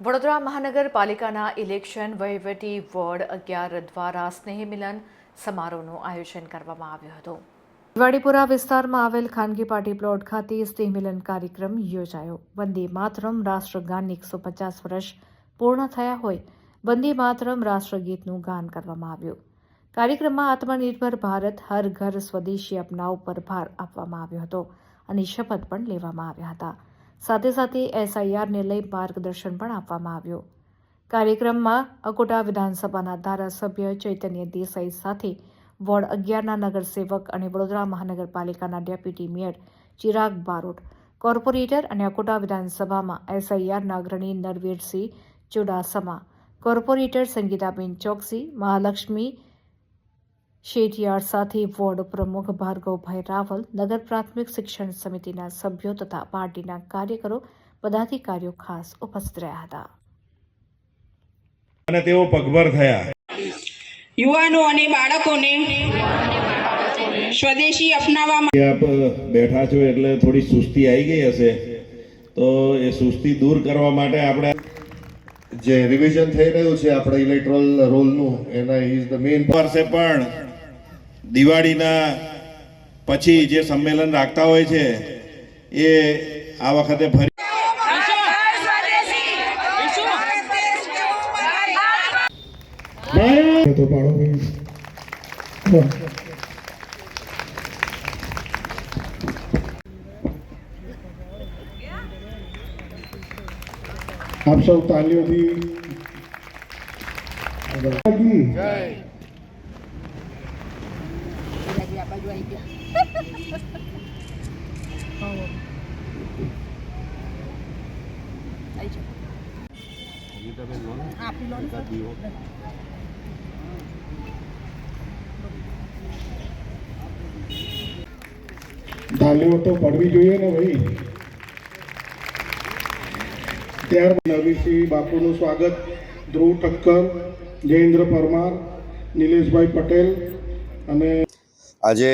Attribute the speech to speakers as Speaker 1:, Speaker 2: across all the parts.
Speaker 1: વડોદરા મહાનગરપાલિકાના ઇલેક્શન વહીવટી વોર્ડ અગિયાર દ્વારા સ્નેહ મિલન સમારોહનું આયોજન કરવામાં આવ્યું હતું. દિવાળીપુરા વિસ્તારમાં આવેલ ખાનગી પાર્ટી પ્લોટ ખાતે સ્નેહ મિલન કાર્યક્રમ યોજાયો. વંદે માતરમ રાષ્ટ્રગાનની એકસો પચાસ વર્ષ પૂર્ણ થયા હોય, વંદે માતરમ રાષ્ટ્રગીતનું ગાન કરવામાં આવ્યું. કાર્યક્રમમાં આત્મનિર્ભર ભારત હર ઘર સ્વદેશી અપનાવ પર ભાર આપવામાં આવ્યો હતો અને શપથ પણ લેવામાં આવ્યા હતા. સાથે સાથે એસઆઈઆરને લઈ માર્ગદર્શન પણ આપવામાં આવ્યું. કાર્યક્રમમાં અકોટા વિધાનસભાના ધારાસભ્ય ચૈતન્ય દેસાઈ સાથે વોર્ડ અગિયારના નગરસેવક અને વડોદરા મહાનગરપાલિકાના deputy mayor Chirag Barot, corporator અને અકોટા વિધાનસભામાં એસઆઈઆરના અગ્રણી નરવીરસિંહ ચુડાસમા, કોર્પોરેટર સંગીતાબેન ચોકસી, મહાલક્ષ્મી શેઠિયાર સાથે વોર્ડ પ્રમુખ ભાર્ગવભાઈ રાવલ નગર પ્રાથમિક શિક્ષણ સમિતિના સભ્યો તથા પાર્ટીના કાર્યકરો પદાધિકારીઓ ખાસ ઉપસ્થિત રહ્યા હતા.
Speaker 2: અને તેઓ પગભર થયા
Speaker 3: યુવાનો અને બાળકોને સ્વદેશી અપનાવવા માટે
Speaker 2: આપ બેઠા છો એટલે થોડી સુસ્તી આવી ગઈ હશે. તો એ સુસ્તી દૂર કરવા માટે આપણે
Speaker 4: જે રિવિઝન થઈ રહ્યું છે આપણે ઇલેક્ટ્રોલ રોલનું એના ઇઝ ધ મેઇન
Speaker 2: વર્ષે પણ દિવાળીના પછી જે સંમેલન રાખતા હોય છે એ આ વખતે ફરી
Speaker 4: આપ સૌ તાલીઓથી તાલીઓ તો પડવી જોઈએ ને ભાઈ. ત્યારબાદ નવીસિંહ બાપુનું સ્વાગત. ધ્રુવ ઠક્કર, જયેન્દ્ર પરમાર, નિલેશભાઈ પટેલ અને
Speaker 5: આજે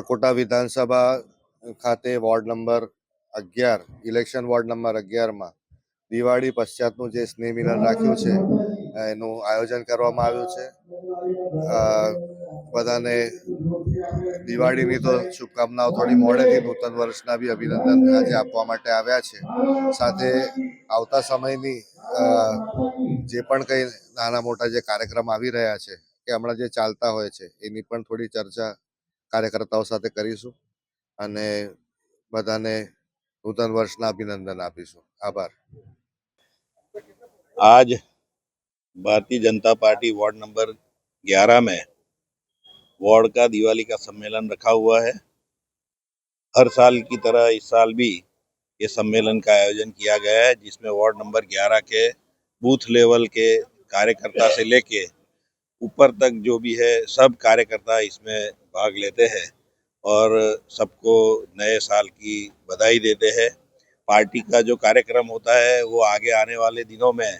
Speaker 5: અકોટા વિધાનસભા ખાતે વોર્ડ નંબર અગિયાર, ઇલેક્શન વોર્ડ નંબર અગિયારમાં દિવાળી પશ્ચાતનું જે સ્નેહ મિલન રાખ્યું છે, એનું આયોજન કરવામાં આવ્યું છે. બધાને દિવાળીની તો શુભકામનાઓ થોડી મોડેથી નૂતન વર્ષના બી અભિનંદન આજે આપવા માટે આવ્યા છે. સાથે આવતા સમયની જે પણ કંઈ નાના મોટા જે કાર્યક્રમ આવી રહ્યા છે, કે હમણાં જે ચાલતા હોય છે, એની પણ થોડી ચર્ચા કાર્યકર્તાઓ સાથે કરીશું અને બધાને નૂતન વર્ષના અભિનંદન આપીશું આભાર
Speaker 6: आज Bharatiya Janata party ward number 11 में वार्ड का दिवाली का सम्मेलन रखा हुआ है हर साल की तरह इस साल भी ये सम्मेलन का आयोजन किया गया है जिसमें वार्ड नंबर 11 के बूथ लेवल के कार्यकर्ता से लेके ऊपर तक जो भी है सब कार्यकर्ता इसमें भाग लेते हैं और सबको नए साल की बधाई देते हैं। पार्टी का जो कार्यक्रम होता है, वो आगे आने वाले दिनों में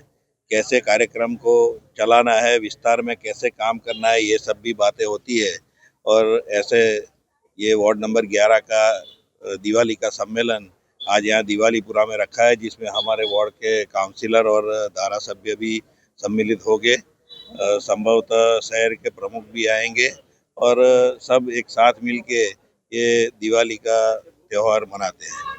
Speaker 6: कैसे कार्यक्रम को चलाना है, विस्तार में कैसे काम करना है, ये सब भी बातें होती है। और ऐसे ये वार्ड नंबर 11 का दिवाली का सम्मेलन आज यहाँ दिवालीपुरा में रखा है, जिसमें हमारे वार्ड के काउंसिलर और धारा सभ्य भी सम्मिलित हो गए संभवतः शहर के प्रमुख भी आएँगे। और सब एक साथ मिलके ये दिवाली का त्यौहार मनाते हैं